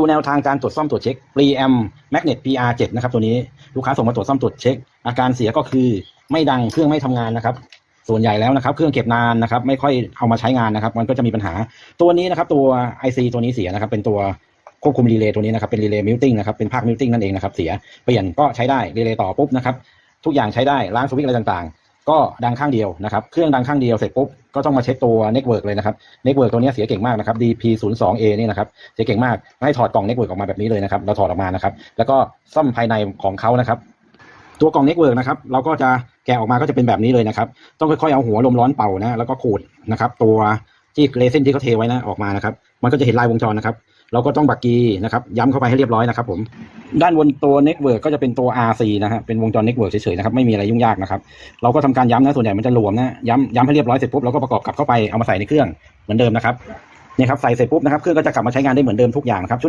ดูแนวทางการตรวจซ่อมตรวจเช็ค Pream Magnet PR7 นะครับตัวนี้ลูกค้าส่งมาตรวจซ่อมตรวจเช็ค อาการเสียก็คือไม่ดังเครื่องไม่ทำงานนะครับ ส่วนใหญ่แล้วนะครับ เครื่องเก็บนานนะครับ ไม่ค่อยเอามาใช้งานนะครับ มันก็จะมีปัญหาตัวนี้นะครับ ตัว IC ตัวนี้เสียนะครับ เป็นตัวควบคุมรีเลย์ตัวนี้นะครับเป็นรีเลย์มิวติ้งนะครับเป็นภาคมิวติ้งนั่นเองนะครับเสียเปลี่ยนก็ใช้ได้รีเลย์ต่อปุ๊บนะครับทุกอย่างใช้ได้ล้างสวิตช์อะไรต่างๆ ก็ดังข้างเดียวนะครับ เครื่องดังข้างเดียวเสร็จปุ๊บก็ต้องมาเช็คตัวเน็ตเวิร์กเลยนะครับเน็ตเวิร์กตัวนี้เสียเก่งมากนะครับ DP02A นี่นะครับเสียเก่งมากให้ถอดกล่องเน็ตเวิร์กออกมาแบบนี้เลยนะครับเราถอดออกมานะครับ แล้วก็ซ่อมภายในของเขานะครับ ตัวกล่องเน็ตเวิร์กนะครับเราก็จะแกะออกมาก็จะเป็นแบบนี้เลยนะครับ ต้องค่อยๆเอาหัวลมร้อนเป่านะแล้วก็ขูดนะครับตัวที่เรซินที่เขาเทไว้นะออกมานะครับ มันก็จะเห็นลายวงจรนะครับ เราก็ต้องบักกีนะครับ ย้ำเข้าไปให้เรียบร้อยนะครับผม ด้านบนตัวเน็ตเวิร์กก็จะเป็นตัว RC นะฮะเป็นวงจรเน็ตเวิร์กเฉยๆนะครับไม่มีอะไรยุ่งยากนะครับเราก็ทำการย้ำนะส่วนใหญ่มันจะหลวมนะย้ำย้ำให้เรียบร้อยเสร็จปุ๊บเราก็ประกอบกลับเข้าไปเอามาใส่ในเครื่องเหมือนเดิมนะครับนี่ครับใส่เสร็จปุ๊บนะครับเครื่องก็จะกลับมาใช้งานได้เหมือนเดิมทุกอย่างนะครับชุดนี้